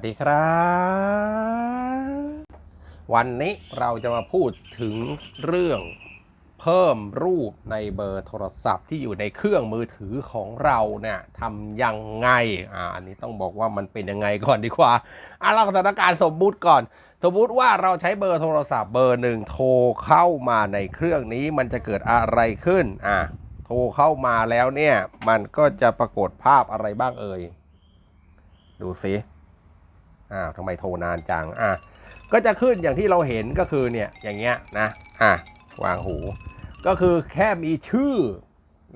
สวัสดีครับ วันนี้เราจะมาพูดถึงเรื่องเพิ่มรูปในเบอร์โทรศัพท์ที่อยู่ในเครื่องมือถือของเราเนี่ยทำยังไงอ่าอันนี้ต้องบอกว่ามันเป็นยังไงก่อนดีกว่าอะเราสถานการณ์สมมุติก่อน สมมุติว่าเราใช้เบอร์โทรศัพท์เบอร์หนึ่งโทรเข้ามาในเครื่องนี้มันจะเกิดอะไรขึ้นอะโทรเข้ามาแล้วเนี่ยมันก็จะปรากฏภาพอะไรบ้างเอ่ยดูสิ อ้าวทำไมโทรนานจังอะก็จะขึ้นอย่างที่เราเห็นก็คือเนี่ยอย่างเงี้ยนะอะวางหู ก็คือแค่มีชื่อ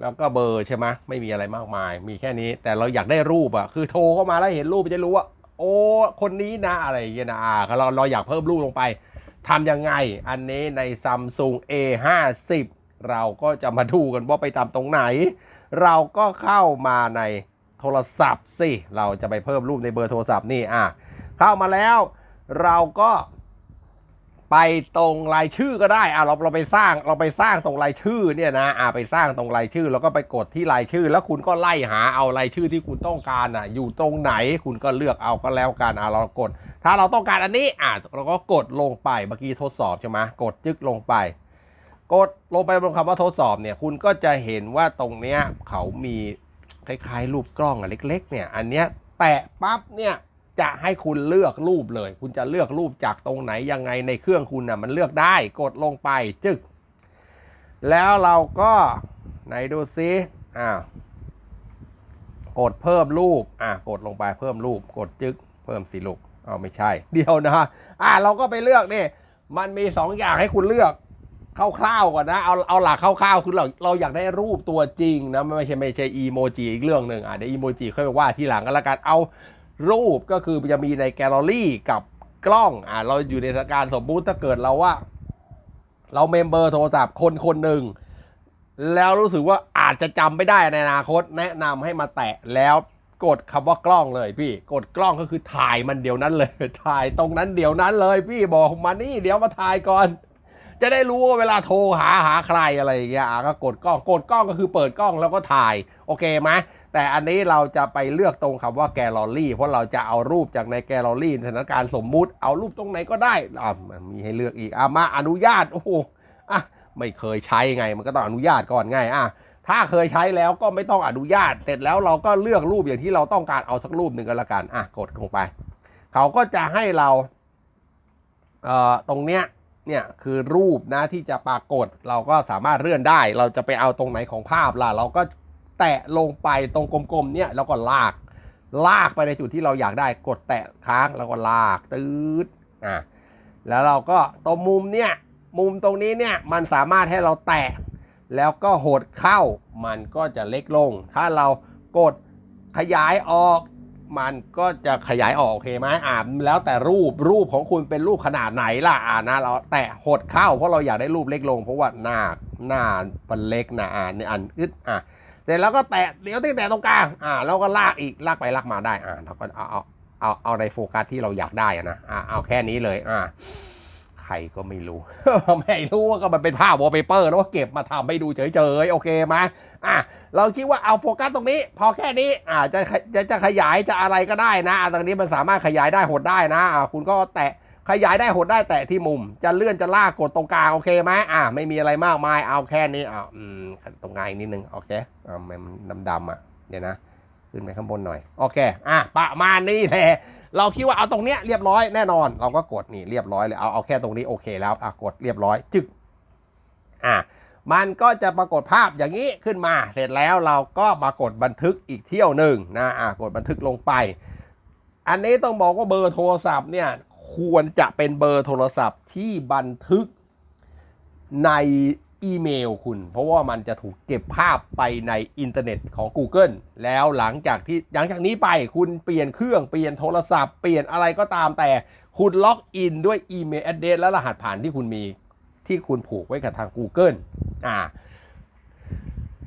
แล้วก็เบอร์ใช่ไหมไม่มีอะไรมากมาย มีแค่นี้แต่เราอยากได้รูปอะคือโทรเข้ามาแล้วเห็นรูปจะรู้ว่าโอ้คนนี้นะอะไรอย่างเงี้ยนะอ่าเราเราอยากเพิ่มรูปลงไปทำยังไง อันนี้ใน Samsung A50 เราก็จะมาดูกันว่าไปตามตรงไหน เราก็เข้ามาในโทรศัพท์สิ เราจะไปเพิ่มรูปในเบอร์โทรศัพท์นี่อะ เข้ามาแล้ว เราก็ไปตรงรายชื่อก็ได้อะเราเราไปสร้างเราไปสร้างตรงรายชื่อเนี่ยนะอะไปสร้างตรงรายชื่อ แล้วก็ไปกดที่รายชื่อ แล้วคุณก็ไล่หาเอารายชื่อที่คุณต้องการอะ อยู่ตรงไหนคุณก็เลือกเอาก็แล้วกันอะเรากด ถ้าเราต้องการอันนี้อะเราก็กดลงไปเมื่อกี้ทดสอบใช่ไหมกดจึกลงไป กดลงไปบนคำว่าทดสอบเนี่ย คุณก็จะเห็นว่าตรงเนี้ยเขามีคล้ายๆ รูปกล้องอะเล็ก ๆ เนี่ย อันเนี้ยแตะปั๊บเนี่ย จะให้คุณเลือกรูปเลย คุณจะเลือกรูปจากตรงไหนยังไงในเครื่องคุณน่ะมันเลือกได้กดลงไปจึก แล้วเราก็ไหนดูซิอ่ากดเพิ่มรูปอะกดลงไปเพิ่มรูป กดจึกเพิ่มสีลูกเอาไม่ใช่ เดียวนะอะเราก็ไปเลือกนี่มันมีสองอย่างให้คุณเลือกคร่าวๆก่อนนะเอาเอาหลักคร่าวๆคือเราเราอยากได้รูปตัวจริงนะไม่ใช่ไม่ใช่อีโมจิอีกเรื่องหนึ่งอะเดี๋ยวอีโมจิค่อยไปว่าทีหลังก็แล้วกันเอา รูปก็คือจะมีในแกลเลอรี่กับกล้องอะเราอยู่ในสถานการณ์สมมุติถ้าเกิดเราว่า เราเมมเบอร์โทรศัพท์คนคนหนึ่งแล้วรู้สึกว่าอาจจะจำไม่ได้ในอนาคต แนะนำให้มาแตะแล้วกดคำว่ากล้องเลยพี่กดกล้องก็คือถ่ายมันเดียวนั้นเลย ถ่ายตรงนั้นเดียวนั้นเลย พี่บอกมานี่เดี๋ยวมาถ่ายก่อน จะได้รู้ว่าเวลาโทรหาหาใครอะไรอย่างเงี้ยอะก็กดกล้องกดกล้องก็คือเปิดกล้องแล้วก็ถ่ายโอเคไหมแต่อันนี้เราจะไปเลือกตรงคำว่าแกลลอรี่ เพราะเราจะเอารูปจากในแกลลอรี่สถานการณ์สมมุติเอารูปตรงไหนก็ได้อะมันมีให้เลือกอีกอะมาอนุญาตโอ้โหอะไม่เคยใช้ไงมันก็ต้องอนุญาตก่อนไงอะถ้าเคยใช้แล้วก็ไม่ต้องอนุญาต เสร็จแล้วเราก็เลือกรูปอย่างที่เราต้องการเอาสักรูปหนึ่งก็แล้วกันอะกดลงไป เขาก็จะให้เราเอ่อตรงเนี้ย เนี่ยคือรูปนะที่จะปรากฏเราก็สามารถเลื่อนได้ เราจะไปเอาตรงไหนของภาพล่ะ เราก็แตะลงไปตรงกลมๆเนี่ยแล้วก็ลาก ลากไปในจุดที่เราอยากได้กดแตะค้างแล้วก็ลากตืดอะแล้วเราก็ตรงมุมเนี่ยมุมตรงนี้เนี่ยมันสามารถให้เราแตะ แล้วก็หดเข้ามันก็จะเล็กลง ถ้าเรากดขยายออก มันก็จะขยายออกโอเคไหมอ่าแล้วแต่รูปรูปของคุณเป็นรูปขนาดไหนล่ะอ่านะเราแต่หดเข้าเพราะเราอยากได้รูปเล็กลง เพราะว่าหน้าหน้ามันเล็กนะอ่านในอันอึดอะเสร็จแล้วก็แตะเดี๋ยวตั้งแต่ตรงกลางอ่าแล้วก็ลากอีกลากไปลากมาได้อ่าเราก็เอาเอาเอาเอาในโฟกัสที่เราอยากได้นะอ่าเอาแค่นี้เลยอ่า ใครก็ไม่รู้ ไม่รู้ว่าก็มันเป็นภาพวอลเปเปอร์แล้วก็เก็บมาทำให้ดูเฉยๆ โอเคไหมอะเราคิดว่าเอาโฟกัสตรงนี้ พอแค่นี้อ่าจะจะจะขยายจะอะไรก็ได้นะตรงนี้มันสามารถขยายได้หดได้นะอ่าคุณก็แตะขยายได้หดได้แตะที่มุม จะเลื่อนจะลากกดตรงกลางโอเคไหมอ่าไม่มีอะไรมากมายเอาแค่นี้อ่าอืมตรงกลางนิดนึงโอเคอ่ามันดำๆอะเดี๋ยวนะขึ้นไปข้างบนหน่อย โอเค อะประมาณนี้แหละ เราคิดว่าเอาตรงเนี้ยเรียบร้อยแน่นอน เราก็กดนี่เรียบร้อยเลยเอาเอาแค่ตรงนี้โอเคแล้วอะกดเรียบร้อยจึกอะมันก็จะปรากฏภาพอย่างนี้ขึ้นมา เสร็จแล้วเราก็มากดบันทึกอีกเที่ยวหนึ่งนะอะกดบันทึกลงไป อันนี้ต้องบอกว่าเบอร์โทรศัพท์เนี่ยควรจะเป็นเบอร์โทรศัพท์ที่บันทึกใน อีเมลคุณ เพราะว่ามันจะถูกเก็บภาพไปในอินเทอร์เน็ตของ Google แล้วหลังจากที่หลังจากนี้ไปคุณเปลี่ยนเครื่องเปลี่ยนโทรศัพท์เปลี่ยนอะไรก็ตามแต่ คุณล็อกอินด้วยอีเมล address และรหัสผ่านที่คุณมีที่คุณผูกไว้กับทาง Google อ่า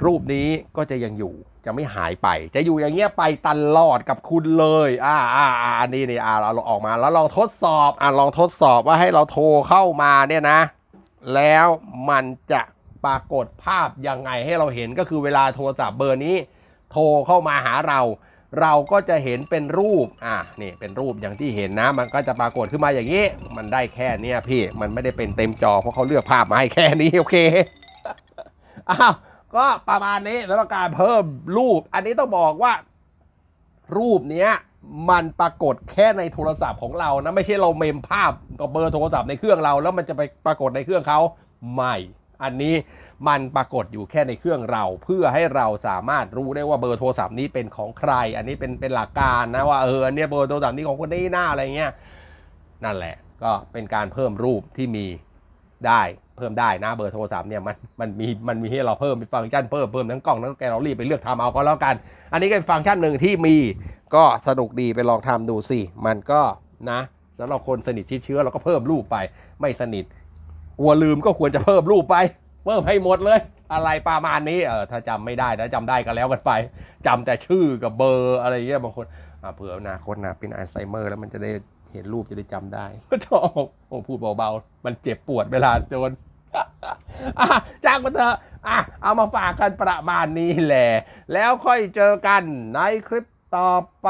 รูปนี้ก็จะยังอยู่จะไม่หายไป จะอยู่อย่างเงี้ยไปตลอดกับคุณเลย อ่าอ่าอ่านนี้นี่อ่าเราเราออกมาแล้วลองทดสอบ อ่าลองทดสอบว่าให้เราโทรเข้ามาเนี่ยนะ แล้วมันจะปรากฏภาพยังไงให้เราเห็นก็คือเวลาโทรศัพท์เบอร์นี้ โทรเข้ามาหาเรา เราก็จะเห็นเป็นรูปอะนี่เป็นรูปอย่างที่เห็นนะ มันก็จะปรากฏขึ้นมาอย่างนี้ มันได้แค่นี้พี่มันไม่ได้เป็นเต็มจอเพราะเขาเลือกภาพมาให้แค่นี้โอเคอ้าวก็ประมาณนี้แล้วการเพิ่มรูป อันนี้ต้องบอกว่า รูปเนี้ย มันปรากฏแค่ในโทรศัพท์ของเรานะไม่ใช่เราเมมภาพกับเบอร์โทรศัพท์ในเครื่องเรา แล้วมันจะไปปรากฏในเครื่องเขาไม่อันนี้มันปรากฏอยู่แค่ในเครื่องเรา เพื่อให้เราสามารถรู้ได้ว่าเบอร์โทรศัพท์นี้เป็นของใคร อันนี้เป็นเป็นหลักการนะว่าเอออันนี้เบอร์โทรศัพท์นี้ของคนนี้หน้าอะไรเงี้ยนั่นแหละก็เป็นการเพิ่มรูปที่มีได้ เพิ่มได้นะเบอร์โทรศัพท์เนี่ยมันมันมีมันมีให้เราเพิ่มเป็นฟังก์ชันเพิ่มเพิ่มทั้งกล้องทั้งแกลเลอรี่ไปเลือกทำเอาก็แล้วกัน อันนี้ก็เป็นฟังก์ชันหนึ่งที่มีก็สนุกดีไปลองทำดูสิมันก็นะสำหรับคนสนิทชิดเชื้อเราก็เพิ่มรูปไป ไม่สนิทกลัวลืมก็ควรจะเพิ่มรูปไป เพิ่มให้หมดเลย อะไรประมาณนี้เออถ้าจำไม่ได้นะจำได้ก็แล้วกันไปจำแต่ชื่อกับเบอร์อะไรเงี้ยบางคนเผื่ออนาคตนะเป็นอัลไซเมอร์แล้วมันจะได้เห็นรูปจะได้จำได้ก็ชอบโอ้พูดเบาๆ มันเจ็บปวดเวลาโดน จ้างมาเถอะอะเอามาฝากกันประมาณนี้แหละ แล้วค่อยเจอกันในคลิปต่อไป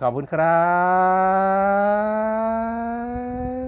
ขอบคุณครับ